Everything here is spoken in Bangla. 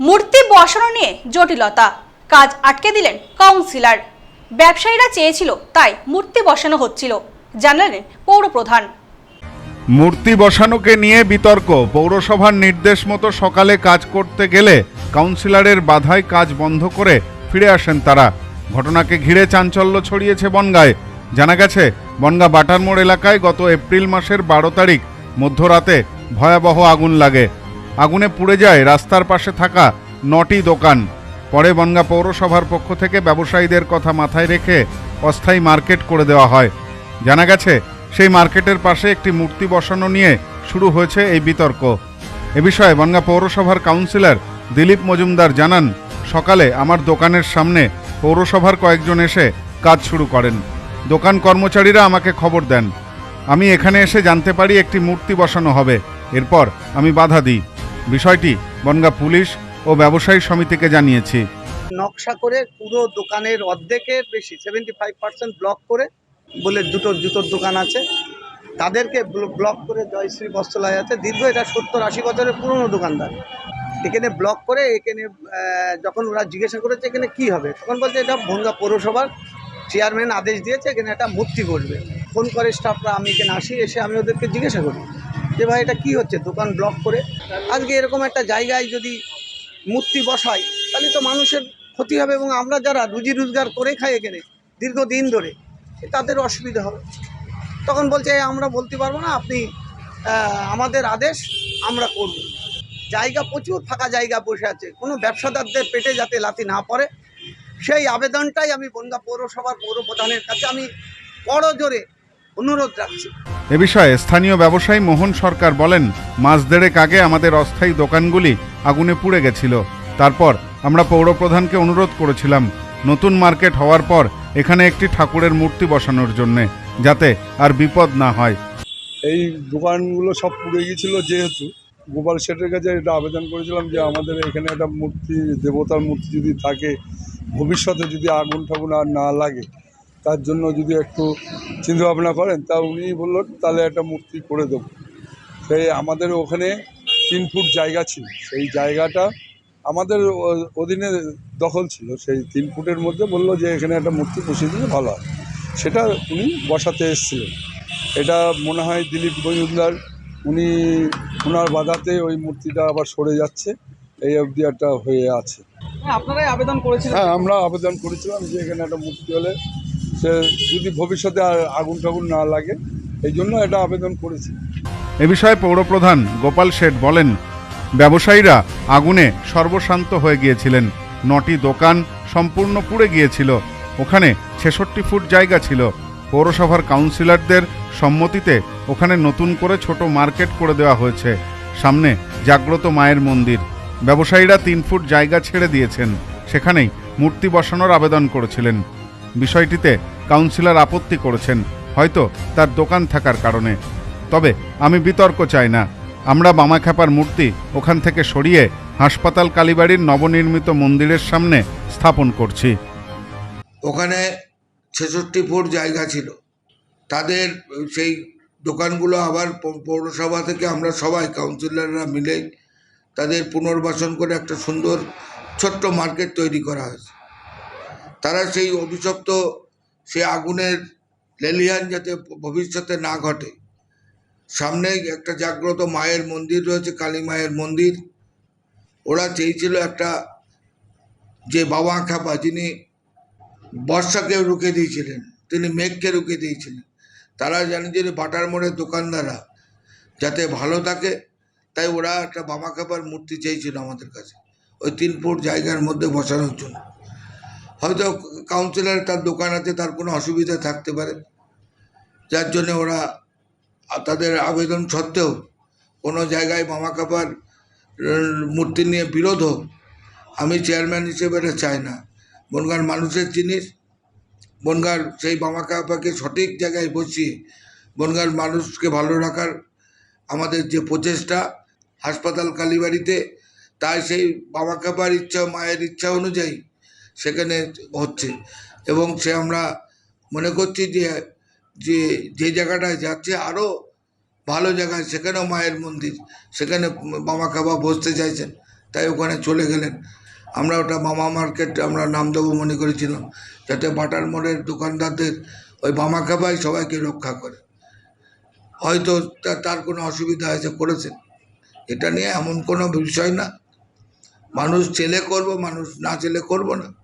মূর্তি বসানো নিয়ে জটিলতা। কাজ আটকে দিলেন কাউন্সিলর। ব্যবসায়ীরা চেয়েছিল তাই মূর্তি বসানো হচ্ছিল। জানালেন পৌরপ্রধান। মূর্তি বসানোকে নিয়ে বিতর্ক। পৌরসভার নির্দেশ মতো সকালে কাজ করতে গেলে কাউন্সিলরের বাধায় কাজ বন্ধ করে ফিরে আসেন তারা। ঘটনাকে ঘিরে চাঞ্চল্য ছড়িয়েছে বনগায়। জানা গেছে, বনগা বাটার মোড় এলাকায় গত এপ্রিল মাসের বারো তারিখ মধ্যরাতে ভয়াবহ আগুন লাগে। আগুনে পুড়ে যায় রাস্তার পাশে থাকা নটি দোকান। পরে বনগা পৌরসভার পক্ষ থেকে ব্যবসায়ীদের কথা মাথায় রেখে অস্থায়ী মার্কেট করে দেওয়া হয়। জানা গেছে, সেই মার্কেটের পাশে একটি মূর্তি বসানো নিয়ে শুরু হয়েছে এই বিতর্ক। এ বিষয়ে বনগা পৌরসভার কাউন্সিলর দিলীপ মজুমদার জানান, সকালে আমার দোকানের সামনে পৌরসভার কয়েকজন এসে কাজ শুরু করেন। দোকান কর্মচারীরা আমাকে খবর দেন। আমি এখানে এসে জানতে পারি একটি মূর্তি বসানো হবে। এরপর আমি বাধা দিই। বিষয়টি বনগা পুলিশ ও ব্যবসায়ী সমিতিকে জানিয়েছি। নকশা করে পুরো দোকানের অর্ধেকের বেশি সেভেন্টি ফাইভ পার্সেন্ট ব্লক করে বলে দুটো জুতোর দোকান আছে। তাদেরকে ব্ল- ব্লক করে জয়শ্রী বস্ত্রালয় আছে। দীর্ঘ এটা সত্তর আশি বছরের পুরনো দোকানদার। এখানে ব্লক করে, এখানে যখন ওরা জিজ্ঞাসা করেছে এখানে কি হবে, তখন বলছে এটা ভঙ্গা পৌরসভার চেয়ারম্যান আদেশ দিয়েছে, এখানে একটা মূর্তি করবে ফোন করে স্টাফরা আমি এখানে আসি, এসে আমি ওদেরকে জিজ্ঞাসা করি। যে ভাই এটা কি হচ্ছে, দোকান ব্লক করে? আজকে এরকম একটা জায়গায় যদি মূর্তি বসাই, তাহলে তো মানুষের ক্ষতি হবে এবং আমরা যারা রুজি রোজগার করে খাই এখানে, দীর্ঘদিন ধরে, তাদের অসুবিধা হবে। তখন বলছে আমরা বলতে পারব না, আপনি আমাদের আদেশ, আমরা করব। জায়গা প্রচুর ফাঁকা জায়গা বসে আছে। কোনো ব্যবসাদারদের পেটে যাতে লাথি না পড়ে, সেই আবেদনটাই আমি বনগা পৌরসভার পৌর প্রধানের কাছে আমি বড় জোরে অনুরোধ রাখছি। এ বিষয়ে স্থানীয় ব্যবসায়ী মোহন সরকার বলেন মাস দেড়েক আগে আমাদের অস্থায়ী দোকানগুলি আগুনে পুড়ে গেছিল। তারপর আমরা পৌরপ্রধানকে অনুরোধ করেছিলাম নতুন মার্কেট হওয়ার পর এখানে একটি ঠাকুরের মূর্তি বসানোর জন্যে যাতে আর বিপদ না হয়। এই দোকানগুলো সব পুড়ে গিয়েছিল যেহেতু। গোপাল শেঠের কাছে এটা আবেদন করেছিলাম যে আমাদের এখানে একটা মূর্তি দেবতার মূর্তি যদি থাকে ভবিষ্যতে যদি আগুন ঠাগুন আর না লাগে তার জন্য যদি একটু চিন্তা ভাবনা করেন তা উনি বলল তাহলে একটা মূর্তি করে দেবো। সেই আমাদের ওখানে তিন ফুট জায়গা ছিল। সেই জায়গাটা আমাদের অধীনে দখল ছিল। সেই তিন ফুটের মধ্যে বলল যে এখানে একটা মূর্তি বসিয়ে দিলে ভালো হয়। সেটা উনি বসাতে এসেছিলেন। এটা মনে হয় দিলীপ মজুমদার উনি ওনার বাধাতে ওই মূর্তিটা আবার সরে যাচ্ছে। এই অবধি একটা হয়ে আছে। আপনারাই আবেদন করেছিলেন? হ্যাঁ আমরা আবেদন করেছিলাম যে এখানে একটা মূর্তি হলে সে যদি ভবিষ্যতে আর আগুন টাগুন না লাগে, এই জন্য এটা আবেদন করেছি। এ বিষয়ে পৌরপ্রধান গোপাল শেঠ বলেন, ব্যবসায়ীরা আগুনে সর্বশান্ত হয়ে গিয়েছিলেন। নটি দোকান সম্পূর্ণ পুড়ে গিয়েছিল। ওখানে ছেষট্টি ফুট জায়গা ছিল। পৌরসভার কাউন্সিলরদের সম্মতিতে ওখানে নতুন করে ছোট মার্কেট করে দেওয়া হয়েছে। সামনে জাগ্রত মায়ের মন্দির। ব্যবসায়ীরা তিন ফুট জায়গা ছেড়ে দিয়েছেন। সেখানেই মূর্তি বসানোর আবেদন করেছিলেন। বিষয়টিতে কাউন্সিলর আপত্তি করেছেন। হয়তো তার দোকান থাকার কারণে। তবে আমি বিতর্ক চাই না। আমরা বামাখ্যাপার মূর্তি ওখান থেকে সরিয়ে হাসপাতাল কালীবাড়ির নবনির্মিত মন্দিরের সামনে স্থাপন করছি। ওখানে ছেষট্টি ফুট জায়গা ছিল। তাদের সেই দোকানগুলো আবার পৌরসভা থেকে আমরা সবাই কাউন্সিলররা মিলে তাদের পুনর্বাসন করে একটা সুন্দর ছোট্ট মার্কেট তৈরি করা হয়েছে। তারা সেই অভিশপ্ত সেই আগুনের লেলিহান যাতে ভবিষ্যতে না ঘটে। সামনে একটা জাগ্রত মায়ের মন্দির রয়েছে, কালী মায়ের মন্দির। ওরা চেয়েছিল একটা যে বাবা খাপা যিনি বর্ষাকে রুখে দিয়েছিলেন, তিনি মেঘকে রুখে দিয়েছিলেন। তারা জানে যে বাটার মোড়ের দোকানদাররা যাতে ভালো থাকে, তাই ওরা একটা বাবা কাপার মূর্তি চেয়েছিল আমাদের কাছে। ওই তিন ফুট জায়গার মধ্যে বসানোর জন্য। হয়তো কাউন্সিলার তার দোকান আছে, তার কোনো অসুবিধা থাকতে পারে। যার জন্য ওরা তাদের আবেদন সত্ত্বেও কোনো জায়গায় মামা কাপার মূর্তি নিয়ে বিরোধ হোক, আমি চেয়ারম্যান হিসেবে এটা চাই না। বনগাঁর মানুষের জিনিস, বনগাঁর সেই বামা কাপাকে সঠিক জায়গায় বসিয়ে বনগাঁর মানুষকে ভালো রাখার আমাদের যে প্রচেষ্টা, হাসপাতাল কালীবাড়িতে, তাই সেই বাবা কাপার ইচ্ছা, মায়ের ইচ্ছা অনুযায়ী সেখানে হচ্ছে। এবং সে আমরা মনে করছি যে যে যে জায়গাটায় যাচ্ছে আরও ভালো জায়গায় সেখানেও মায়ের মন্দির, সেখানে বাবা কাবা বসতে চাইছেন, তাই ওখানে চলে গেলেন। আমরা ওটা মামা মার্কেট আমরা নাম দেবো মনে করেছিলাম, যাতে বাটার মোড়ের দোকানদারদের ওই মামা খাবাই সবাইকে রক্ষা করে। হয়তো তার কোনো অসুবিধা হয়েছে, করেছেন। এটা নিয়ে এমন কোনো বিষয় না। মানুষ চেলে করব, মানুষ না চেলে করব না।